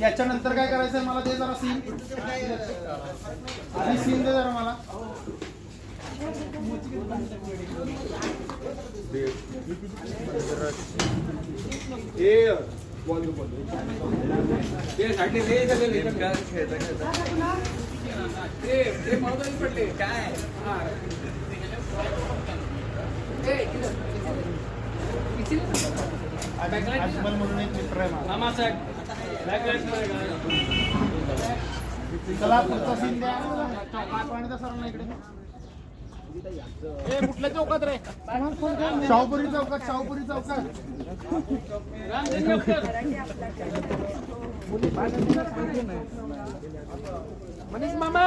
याच्यानंतर काय करायचंय मला दे जरा सीन आधी सीन दे जरा मला. अजमल म्हणून एक मित्र आहे माझा. चला पुढचा सीन द्या. पाणी सरांना इकडे. ए, कुठल्या चौकात रे? शाहपुरी चौकात शाहपुरी चौकात. मनीष मामा.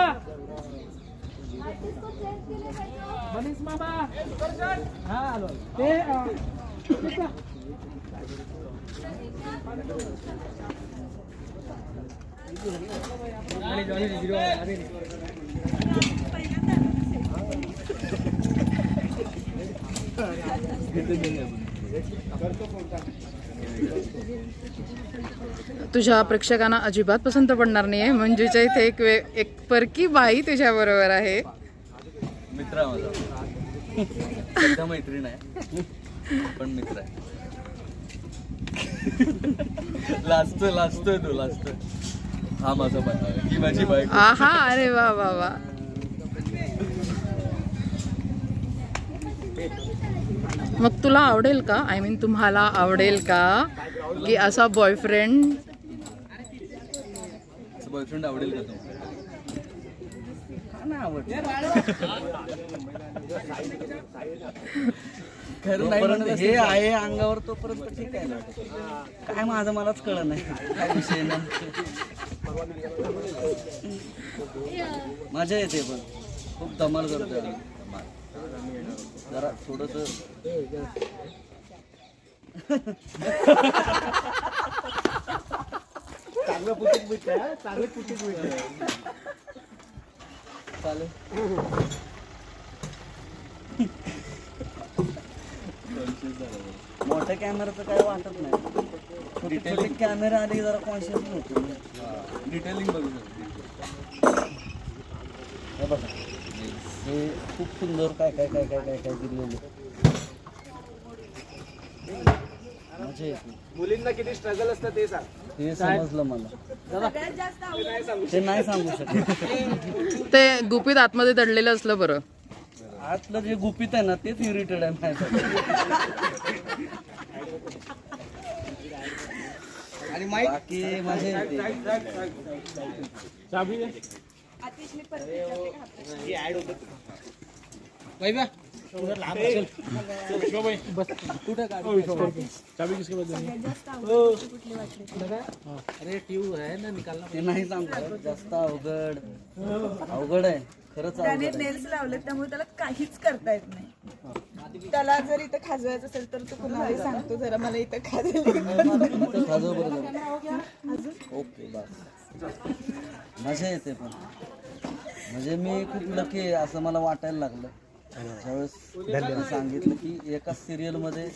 मनीष मामा. हा आलो. ते तुझ्या प्रेक्षकांना अजिबात पसंत पडणार नाहीये. मंजूच्या इथे एक वे एक परकी बाई तुझ्या बरोबर आहे. मित्र आहे माझा. मैत्रीण आहे पण मित्र आहे. लाजतोय लाजतोय तो लाजतोय हा माझा बाय ही माझी बायको. आहा अरे वा वा वा. मग तुला आवडेल का? आय मीन तुम्हाला आवडेल का की असा बॉयफ्रेंड बॉयफ्रेंड आवडेल का तो खरं नाही म्हणत हे आहे अंगावर तोपर्यंत ठीक आहे ना. काय माझं मलाच कळलं नाही. काय विषय नाही. मजा येते पण. खूप धमाल. धमाल. जरा थोडस. चांगलं बिट आहे चांगलं आहे चालेल मोठ्या कॅमेराचं काय वाटत नाही. छोटे छोटे कॅमेरा आले की जरा कॉन्शियस होतो डिटेलिंग बघू शकतो. बघा. हे खूप सुंदर काय काय काय काय काय काय दिलेलं येते मुलींना किती स्ट्रगल असतं ते सांग. ते समजलं मला. ते नाही सांगू शकत. ते गुपित आतमध्ये दडलेलं असलं बरं. आतलं जे गुपित आहे ना तेच इरिटेड आहे आणि बाकी येते चाबी अरे ट्यूब है ना निकालना ते नाही सांगतो जास्त अवघड. अवघड आहे. खरंच त्याने आहे. नेल्स लावले त्यामुळे त्याला काहीच करता येत नाही. त्याला जर इथं खाजवायचं असेल तर तो कुणालाही सांगतो जरा मला इथं खाजवलं. खाजव बरं जरा. ओके बस मजा येते पण. म्हणजे मी खूप लकी आहे असं मला वाटायला लागलं. ज्यावेळेस त्यांनी सांगितलं की एका सिरियलमध्ये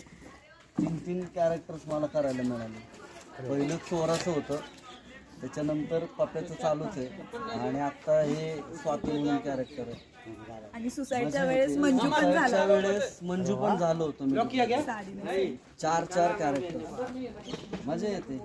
तीन तीन कॅरेक्टर्स मला करायला मिळाले. पहिलं चोराचं होतं. त्याच्यानंतर पप्याचं चालूच आहे. आणि आता हे स्वाती म्हणून कॅरेक्टर आहे. आणि सुसाईडच्या वेळेस मंजू पण झाला. वेळेस मंजू पण झालं होतं मी चार चार कॅरेक्टर मजा येते.